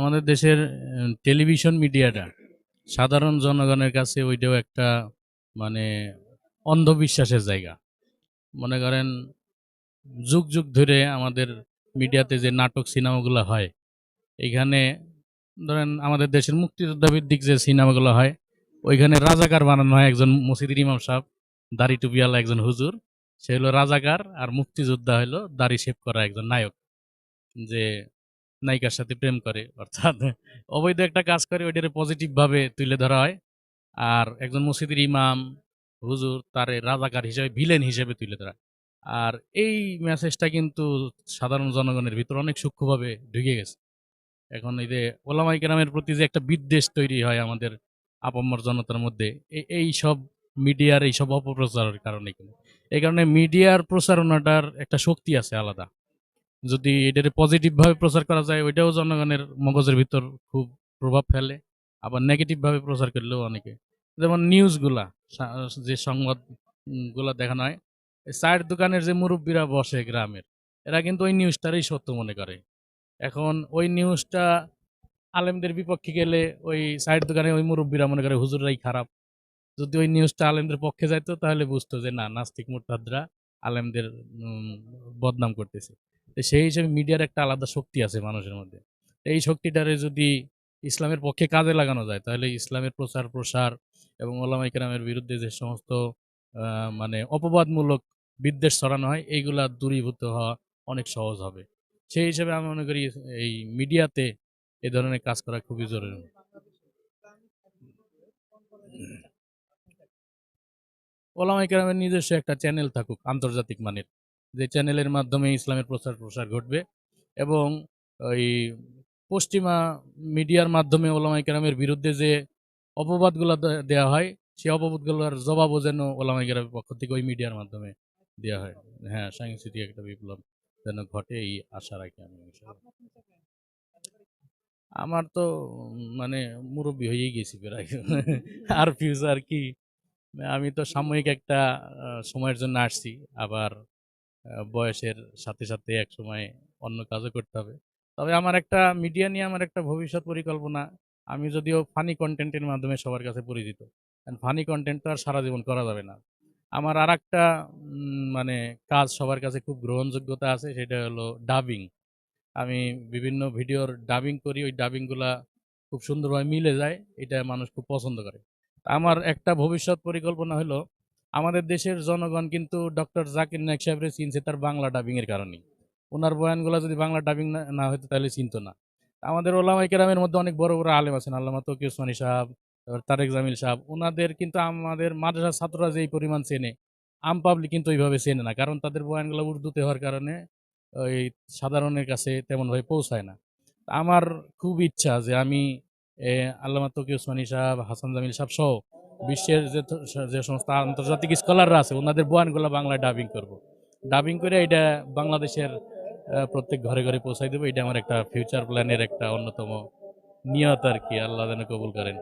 আমাদের দেশের টেলিভিশন মিডিয়াটা সাধারণ জনগণের কাছে ওইটাও একটা মানে অন্ধবিশ্বাসের জায়গা। মনে করেন, যুগ যুগ ধরে আমাদের মিডিয়াতে যে নাটক সিনেমাগুলো হয় এইখানে ধরেন আমাদের দেশের মুক্তিযোদ্ধা ভিত্তিক যে সিনেমাগুলো হয়, ওইখানে রাজাকার বানানো হয় একজন মসজিদের ইমাম সাহেব, দাড়ি টুপিওয়ালা একজন হুজুর, সে হলো রাজাকার আর মুক্তিযোদ্ধা হলো দাড়ি শেভ করা একজন নায়ক। যে নায়িকার সাথে প্রেম করে, অর্থাৎ অবৈধ একটা কাজ করে ওইটারে পজিটিভ ভাবে তুলে ধরা হয়। আর একজন মসজিদের ইমাম, হুজুর, তারে রাজাকার হিসেবে ভিলেন হিসেবে তুলে ধরা আর এই মেসেজটা কিন্তু সাধারণ জনগণের ভিতর অনেক সূক্ষ্মভাবে ঢুকে গেছে। এখন এই যে ওলামাই কেরামের প্রতি যে একটা বিদ্বেষ তৈরি হয় আমাদের আপামর জনতার মধ্যে এই সব মিডিয়ার, এই সব অপপ্রচারের কারণে কিন্তু এই কারণে মিডিয়ার প্রচারণাটার একটা শক্তি আছে আলাদা। যদি এটাকে পজিটিভ ভাবে প্রচার করা যায়, ওইটাও জনগণের মগজের ভিতর খুব প্রভাব ফেলে। আবার নেগেটিভ ভাবে প্রচার করলেও অনেকে। যেমন নিউজগুলা যে সংবাদগুলা দেখানো হয় চায়ের দোকানের যে মুরব্বীরা বসে গ্রামের, এরা কিন্তু ওই নিউজটারই সত্য মনে করে। এখন ওই নিউজটা আলেমদের বিপক্ষে গেলে ওই চায়ের দোকানে ওই মুরব্বীরা মনে করে হুজুররাই খারাপ। যদি ওই নিউজটা আলেমদের পক্ষে যাইতো, তাহলে বুঝতো যে না, নাস্তিক মুরতাদরা আলেমদের বদনাম করতেছে। সেই হিসেবে মিডিয়ার একটা আলাদা শক্তি আছে মানুষের মধ্যে। এই শক্তিটারে যদি ইসলামের পক্ষে কাজে লাগানো যায়, তাহলে ইসলামের প্রচার, প্রসার এবং ওলামাই কেরামের বিরুদ্ধে যে সমস্ত মানে অপবাদমূলক বিদ্বেষ ছড়ানো হয়, এইগুলা দূরীভূত হওয়া অনেক সহজ হবে। সেই হিসেবে আমি মনে করি এই মিডিয়াতে এ ধরনের কাজ করা খুবই জরুরি। ওলামাই কেরামের নিজস্ব একটা চ্যানেল থাকুক, আন্তর্জাতিক মানের। যে চ্যানেলের মাধ্যমে ইসলামের প্রচার প্রসার ঘটবে এবং ওই পশ্চিমা মিডিয়ার মাধ্যমে ওলামাই কেরামের বিরুদ্ধে যে অপবাদগুলো দেওয়া হয় সেই অপবাদগুলোর জবাবও যেন ওলামাই কেরামের পক্ষ থেকে ওই মিডিয়ার মাধ্যমে দেওয়া হয়। হ্যাঁ সাংস্কৃতিক একটা বিপ্লব যেন ঘটে এই আশা রাখি আমি আমার তো মানে মুরব্বী হয়েই গেছি প্রায়। আর ফিউচার কি? আমি তো সাময়িক একটা সময়ের জন্য আসছি। আবার বয়সের সাথে সাথে এক সময় অন্য কাজও করতে হবে। তবে আমার একটা মিডিয়া নিয়ে আমার একটা ভবিষ্যৎ পরিকল্পনা, আমি যদিও ফানি কন্টেন্টের মাধ্যমে সবার কাছে পরিচিত ফানি কন্টেন্ট তো আর সারা জীবন করা যাবে না। আমার আর একটা মানে কাজ সবার কাছে খুব গ্রহণযোগ্যতা আছে, সেটা হলো ডাবিং আমি বিভিন্ন ভিডিওর ডাবিং করি, ওই ডাবিংগুলা খুব সুন্দরভাবে মিলে যায়, এটা মানুষ খুব পছন্দ করে। আমার একটা ভবিষ্যৎ পরিকল্পনা হলো আমাদের দেশের জনগণ কিন্তু ডক্টর জাকির নায়ক সাহেবরে চিনছে তার বাংলা ডাবিং এর কারণেই। ওনার বয়ানগুলো যদি বাংলা ডাবিং না হতো তাহলে চিনতো না। আমাদের ওলামাই কেরামের মধ্যে অনেক বড় বড় আলেম আছেন, আল্লামা তকি ওসমানী সাহেব, তারপর তারেক জামিল সাহেব। ওনাদের কিন্তু আমাদের মাদ্রাসার ছাত্ররা যেই পরিমাণ চেনে, আম পাবলিক কিন্তু ওইভাবে চেনে না। কারণ তাদের বয়ানগুলো উর্দুতে হওয়ার কারণে ওই সাধারণের কাছে তেমনভাবে পৌঁছায় না। আমার খুব ইচ্ছা যে আমি আল্লামা তকি ওসমানী সাহেব, হাসান জামিল সাহেব সহ বিশ্বের যে যে সমস্ত আন্তর্জাতিক স্কলাররা আছে, ওনাদের বয়ানগুলো বাংলায় ডাবিং করব। ডাবিং করে এটা বাংলাদেশের প্রত্যেক ঘরে ঘরে পৌঁছাই দেবো। এটা আমার একটা ফিউচার প্ল্যানের একটা অন্যতম নিয়ত আর কি। আল্লাহ যেন কবুল করেন।